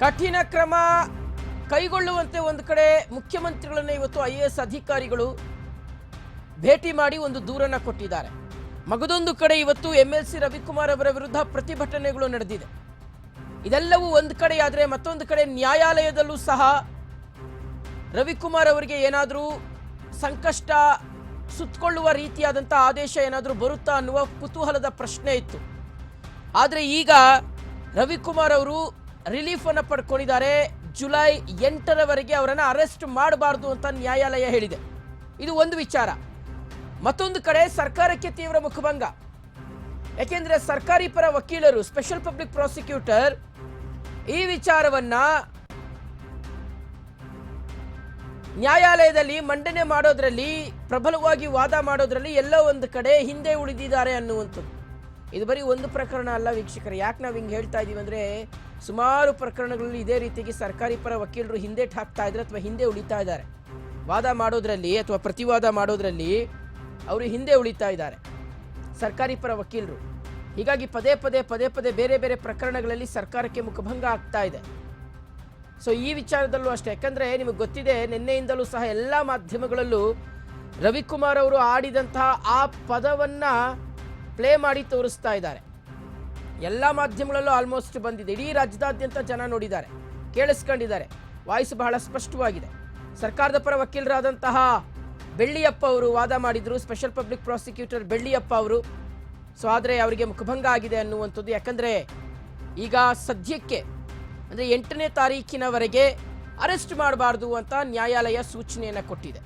ಕಠಿಣ ಕ್ರಮ ಕೈಗೊಳ್ಳುವಂತೆ ಒಂದು ಕಡೆ ಮುಖ್ಯಮಂತ್ರಿಗಳನ್ನು ಇವತ್ತು ಐ ಎ ಎಸ್ ಅಧಿಕಾರಿಗಳು ಭೇಟಿ ಮಾಡಿ ಒಂದು ದೂರನ್ನ ಕೊಟ್ಟಿದ್ದಾರೆ. ಮಗದೊಂದು ಕಡೆ ಇವತ್ತು ಎಂ ಎಲ್ ಸಿ ರವಿಕುಮಾರ್ ಅವರ ವಿರುದ್ಧ ಪ್ರತಿಭಟನೆಗಳು ನಡೆದಿದೆ. ಇದೆಲ್ಲವೂ ಒಂದು ಕಡೆಯಾದರೆ ಮತ್ತೊಂದು ಕಡೆ ನ್ಯಾಯಾಲಯದಲ್ಲೂ ಸಹ ರವಿಕುಮಾರ್ ಅವರಿಗೆ ಏನಾದರೂ ಸಂಕಷ್ಟ ಸುತ್ತಕೊಳ್ಳುವ ರೀತಿಯಾದಂಥ ಆದೇಶ ಏನಾದರೂ ಬರುತ್ತಾ ಅನ್ನುವ ಕುತೂಹಲದ ಪ್ರಶ್ನೆ ಇತ್ತು. ಆದರೆ ಈಗ ರವಿಕುಮಾರ್ ಅವರು ರಿಲೀಫ್ ಅನ್ನು ಪಡ್ಕೊಂಡಿದ್ದಾರೆ. ಜುಲೈ ಎಂಟರವರೆಗೆ ಅವರನ್ನು ಅರೆಸ್ಟ್ ಮಾಡಬಾರ್ದು ಅಂತ ನ್ಯಾಯಾಲಯ ಹೇಳಿದೆ. ಇದು ಒಂದು ವಿಚಾರ. ಮತ್ತೊಂದು ಕಡೆ ಸರ್ಕಾರಕ್ಕೆ ತೀವ್ರ ಮುಖಭಂಗ. ಯಾಕೆಂದ್ರೆ ಸರ್ಕಾರಿ ಪರ ವಕೀಲರು ಸ್ಪೆಷಲ್ ಪಬ್ಲಿಕ್ ಪ್ರಾಸಿಕ್ಯೂಟರ್ ಈ ವಿಚಾರವನ್ನ ನ್ಯಾಯಾಲಯದಲ್ಲಿ ಮಂಡನೆ ಮಾಡೋದ್ರಲ್ಲಿ, ಪ್ರಬಲವಾಗಿ ವಾದ ಮಾಡೋದ್ರಲ್ಲಿ ಎಲ್ಲ ಒಂದು ಕಡೆ ಹಿಂದೆ ಉಳಿದಿದ್ದಾರೆ ಅನ್ನುವಂಥದ್ದು. ಇದು ಬರೀ ಒಂದು ಪ್ರಕರಣ ಅಲ್ಲ ವೀಕ್ಷಕರು. ಯಾಕೆ ನಾವು ಹಿಂಗೆ ಹೇಳ್ತಾ ಇದ್ದೀವಿ ಅಂದರೆ ಸುಮಾರು ಪ್ರಕರಣಗಳಲ್ಲಿ ಇದೇ ರೀತಿಗೆ ಸರ್ಕಾರಿ ಪರ ವಕೀಲರು ಹಿಂದೆ ಹಾಕ್ತಾ ಇದ್ದಾರೆ ಅಥವಾ ಹಿಂದೆ ಉಳಿತಾ ಇದ್ದಾರೆ. ವಾದ ಮಾಡೋದ್ರಲ್ಲಿ ಅಥವಾ ಪ್ರತಿವಾದ ಮಾಡೋದ್ರಲ್ಲಿ ಅವರು ಹಿಂದೆ ಉಳಿತಾ ಇದ್ದಾರೆ. ಸರ್ಕಾರಿ ಪರ ವಕೀಲರು. ಹೀಗಾಗಿ ಪದೇ ಪದೇ ಪದೇ ಪದೇ ಬೇರೆ ಬೇರೆ ಪ್ರಕರಣಗಳಲ್ಲಿ ಸರ್ಕಾರಕ್ಕೆ ಮುಖಭಂಗ ಆಗ್ತಾ ಇದೆ. ಸೊ ಈ ವಿಚಾರದಲ್ಲೂ ಅಷ್ಟೇ. ಯಾಕಂದರೆ ನಿಮಗೆ ಗೊತ್ತಿದೆ, ನಿನ್ನೆಯಿಂದಲೂ ಸಹ ಎಲ್ಲ ಮಾಧ್ಯಮಗಳಲ್ಲೂ ರವಿಕುಮಾರ್ ಅವರು ಆಡಿದಂತಹ ಆ ಪದವನ್ನು ಪ್ಲೇ ಮಾಡಿ ತೋರಿಸ್ತಾ ಇದ್ದಾರೆ. ಎಲ್ಲ ಮಾಧ್ಯಮಗಳಲ್ಲೂ ಆಲ್ಮೋಸ್ಟ್ ಬಂದಿದೆ. ಇಡೀ ರಾಜ್ಯದಾದ್ಯಂತ ಜನ ನೋಡಿದ್ದಾರೆ, ಕೇಳಿಸ್ಕೊಂಡಿದ್ದಾರೆ. ವಾಯ್ಸ್ ಬಹಳ ಸ್ಪಷ್ಟವಾಗಿದೆ. ಸರ್ಕಾರದ ಪರ ವಕೀಲರಾದಂತಹ ಬೆಳ್ಳಿಯಪ್ಪ ಅವರು ವಾದ ಮಾಡಿದರು ಸ್ಪೆಷಲ್ ಪಬ್ಲಿಕ್ ಪ್ರಾಸಿಕ್ಯೂಟರ್ ಬೆಳ್ಳಿಯಪ್ಪ ಅವರು. ಸೊ ಆದರೆ ಅವರಿಗೆ ಮುಖಭಂಗ ಆಗಿದೆ ಅನ್ನುವಂಥದ್ದು. ಯಾಕಂದರೆ ಈಗ ಸದ್ಯಕ್ಕೆ, ಅಂದರೆ ಎಂಟನೇ ತಾರೀಕಿನವರೆಗೆ ಅರೆಸ್ಟ್ ಮಾಡಬಾರ್ದು ಅಂತ ನ್ಯಾಯಾಲಯ ಸೂಚನೆಯನ್ನು ಕೊಟ್ಟಿದೆ.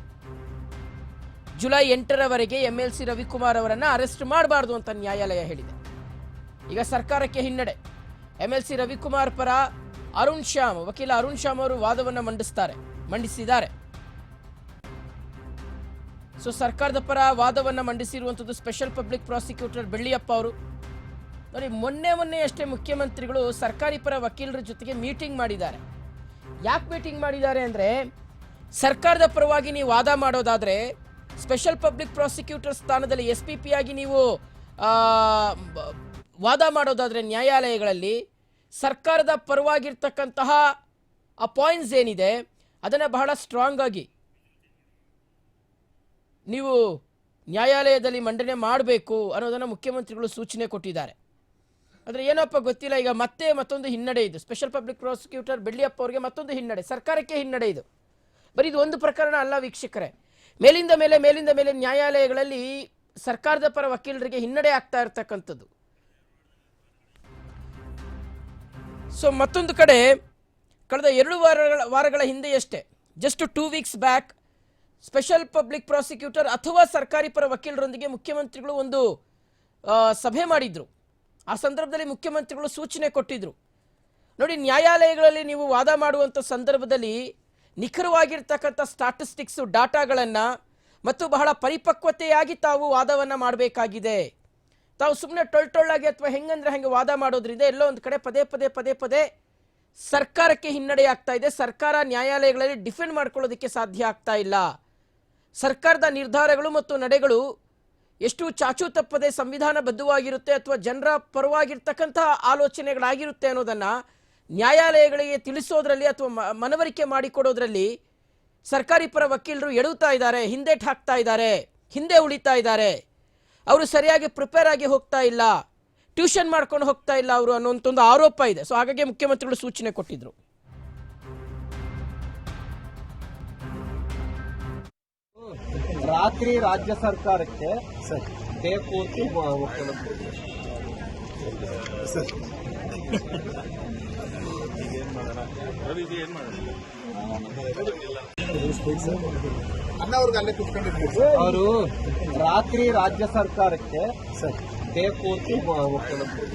ಜುಲೈ ಎಂಟರವರೆಗೆ ಎಂ ಎಲ್ ಸಿ ರವಿಕುಮಾರ್ ಅವರನ್ನು ಅರೆಸ್ಟ್ ಮಾಡಬಾರ್ದು ಅಂತ ನ್ಯಾಯಾಲಯ ಹೇಳಿದೆ. ಈಗ ಸರ್ಕಾರಕ್ಕೆ ಹಿನ್ನಡೆ. ಎಂ ಎಲ್ ಸಿ ರವಿಕುಮಾರ್ ಪರ ಅರುಣ್ ಶ್ಯಾಮ್, ವಕೀಲ ಅರುಣ್ ಶ್ಯಾಮ್ ಅವರು ವಾದವನ್ನು ಮಂಡಿಸ್ತಾರೆ, ಮಂಡಿಸಿದ್ದಾರೆ. ಸೊ ಸರ್ಕಾರದ ಪರ ವಾದವನ್ನು ಮಂಡಿಸಿರುವಂಥದ್ದು ಸ್ಪೆಷಲ್ ಪಬ್ಲಿಕ್ ಪ್ರಾಸಿಕ್ಯೂಟರ್ ಬೆಳ್ಳಿಯಪ್ಪ ಅವರು. ನೋಡಿ, ಮೊನ್ನೆ ಮೊನ್ನೆ ಅಷ್ಟೇ ಮುಖ್ಯಮಂತ್ರಿಗಳು ಸರ್ಕಾರಿ ಪರ ವಕೀಲರ ಜೊತೆಗೆ ಮೀಟಿಂಗ್ ಮಾಡಿದ್ದಾರೆ. ಯಾಕೆ ಮೀಟಿಂಗ್ ಮಾಡಿದ್ದಾರೆ ಅಂದರೆ, ಸರ್ಕಾರದ ಪರವಾಗಿ ನೀವು ವಾದ ಮಾಡೋದಾದರೆ ಸ್ಪೆಷಲ್ ಪಬ್ಲಿಕ್ ಪ್ರಾಸಿಕ್ಯೂಟರ್ ಸ್ಥಾನದಲ್ಲಿ ಎಸ್ ಪಿ ಪಿ ಆಗಿ ನೀವು ವಾದ ಮಾಡೋದಾದರೆ ನ್ಯಾಯಾಲಯಗಳಲ್ಲಿ ಸರ್ಕಾರದ ಪರವಾಗಿರ್ತಕ್ಕಂತಹ ಆ ಪಾಯಿಂಟ್ಸ್ ಏನಿದೆ, ಅದನ್ನು ಬಹಳ ಸ್ಟ್ರಾಂಗ್ ಆಗಿ ನೀವು ನ್ಯಾಯಾಲಯದಲ್ಲಿ ಮಂಡನೆ ಮಾಡಬೇಕು ಅನ್ನೋದನ್ನು ಮುಖ್ಯಮಂತ್ರಿಗಳು ಸೂಚನೆ ಕೊಟ್ಟಿದ್ದಾರೆ. ಆದರೆ ಏನಪ್ಪ ಗೊತ್ತಿಲ್ಲ, ಈಗ ಮತ್ತೆ ಮತ್ತೊಂದು ಹಿನ್ನಡೆ ಇದು. ಸ್ಪೆಷಲ್ ಪಬ್ಲಿಕ್ ಪ್ರಾಸಿಕ್ಯೂಟರ್ ಬೆಳ್ಳಿಯಪ್ಪ ಅವರಿಗೆ ಮತ್ತೊಂದು ಹಿನ್ನಡೆ, ಸರ್ಕಾರಕ್ಕೆ ಹಿನ್ನಡೆ ಇದು. ಬರೀ ಇದು ಒಂದು ಪ್ರಕರಣ ಅಲ್ಲ ವೀಕ್ಷಕರೇ. ಮೇಲಿಂದ ಮೇಲೆ ಮೇಲಿಂದ ಮೇಲೆ ನ್ಯಾಯಾಲಯಗಳಲ್ಲಿ ಸರ್ಕಾರದ ಪರ ವಕೀಲರಿಗೆ ಹಿನ್ನಡೆ ಆಗ್ತಾ ಇರ್ತಕ್ಕಂಥದ್ದು. ಸೊ ಮತ್ತೊಂದು ಕಡೆ, ಕಳೆದ ಎರಡು ವಾರಗಳ ವಾರಗಳ ಹಿಂದೆಯಷ್ಟೇ just two weeks back special public prosecutor ಅಥವಾ ಸರ್ಕಾರಿ ಪರ ವಕೀಲರೊಂದಿಗೆ ಮುಖ್ಯಮಂತ್ರಿಗಳು ಒಂದು ಸಭೆ ಮಾಡಿದ್ರು. ಆ ಸಂದರ್ಭದಲ್ಲಿ ಮುಖ್ಯಮಂತ್ರಿಗಳು ಸೂಚನೆ ಕೊಟ್ಟಿದ್ರು. ನೋಡಿ, ನ್ಯಾಯಾಲಯಗಳಲ್ಲಿ ನೀವು ವಾದ ಮಾಡುವಂಥ ಸಂದರ್ಭದಲ್ಲಿ ನಿಖರವಾಗಿರ್ತಕ್ಕಂಥ ಸ್ಟಾಟಿಸ್ಟಿಕ್ಸು ಡಾಟಾಗಳನ್ನು ಮತ್ತು ಬಹಳ ಪರಿಪಕ್ವತೆಯಾಗಿ ತಾವು ವಾದವನ್ನು ಮಾಡಬೇಕಾಗಿದೆ. ತಾವು ಸುಮ್ಮನೆ ಟೊಳ್ ಟೊಳ್ಳಾಗಿ ಅಥವಾ ಹೆಂಗಂದ್ರೆ ಹೆಂಗೆ ವಾದ ಮಾಡೋದ್ರಿಂದ ಎಲ್ಲೋ ಒಂದು ಕಡೆ ಪದೇ ಪದೇ ಪದೇ ಪದೇ ಸರ್ಕಾರಕ್ಕೆ ಹಿನ್ನಡೆ ಆಗ್ತಾ ಇದೆ. ಸರ್ಕಾರ ನ್ಯಾಯಾಲಯಗಳಲ್ಲಿ ಡಿಫೆಂಡ್ ಮಾಡ್ಕೊಳ್ಳೋದಕ್ಕೆ ಸಾಧ್ಯ ಆಗ್ತಾ ಇಲ್ಲ. ಸರ್ಕಾರದ ನಿರ್ಧಾರಗಳು ಮತ್ತು ನಡೆಗಳು ಎಷ್ಟು ಚಾಚು ತಪ್ಪದೆ ಸಂವಿಧಾನಬದ್ಧವಾಗಿರುತ್ತೆ ಅಥವಾ ಜನರ ಪರವಾಗಿರ್ತಕ್ಕಂತಹ ಆಲೋಚನೆಗಳಾಗಿರುತ್ತೆ ಅನ್ನೋದನ್ನು ನ್ಯಾಯಾಲಯಗಳಿಗೆ ತಿಳಿಸೋದ್ರಲ್ಲಿ ಅಥವಾ ಮನವರಿಕೆ ಮಾಡಿಕೊಡೋದ್ರಲ್ಲಿ ಸರ್ಕಾರಿ ಪರ ವಕೀಲರು ಎಡುತ್ತಾ ಇದ್ದಾರೆ, ಹಿಂದೆಟ್ ಹಾಕ್ತಾ ಇದ್ದಾರೆ, ಹಿಂದೆ ಉಳಿತಾ ಇದ್ದಾರೆ. ಅವರು ಸರಿಯಾಗಿ ಪ್ರಿಪೇರ್ ಆಗಿ ಹೋಗ್ತಾ ಇಲ್ಲ. ಟ್ಯೂಷನ್ ಮಾಡ್ಕೊಂಡು ಹೋಗ್ತಾ ಇಲ್ಲ ಅವರು ಅನ್ನೋಂಥ ಒಂದು ಆರೋಪ ಇದೆ. ಸೊ ಹಾಗಾಗಿ ಮುಖ್ಯಮಂತ್ರಿಗಳು ಸೂಚನೆ ಕೊಟ್ಟಿದ್ರು. ರಾತ್ರಿ ರಾಜ್ಯ ಸರ್ಕಾರಕ್ಕೆ ಡೇ ಪೂರ್ತಿ ಅಲ್ಲೇ ಮುಖ್ಯಮಂತ್ರಿ ಅವರು ರಾತ್ರಿ ರಾಜ್ಯ ಸರ್ಕಾರಕ್ಕೆ ಡೇ ಪೂರ್ತಿ ಮುಖ್ಯಮಂತ್ರಿ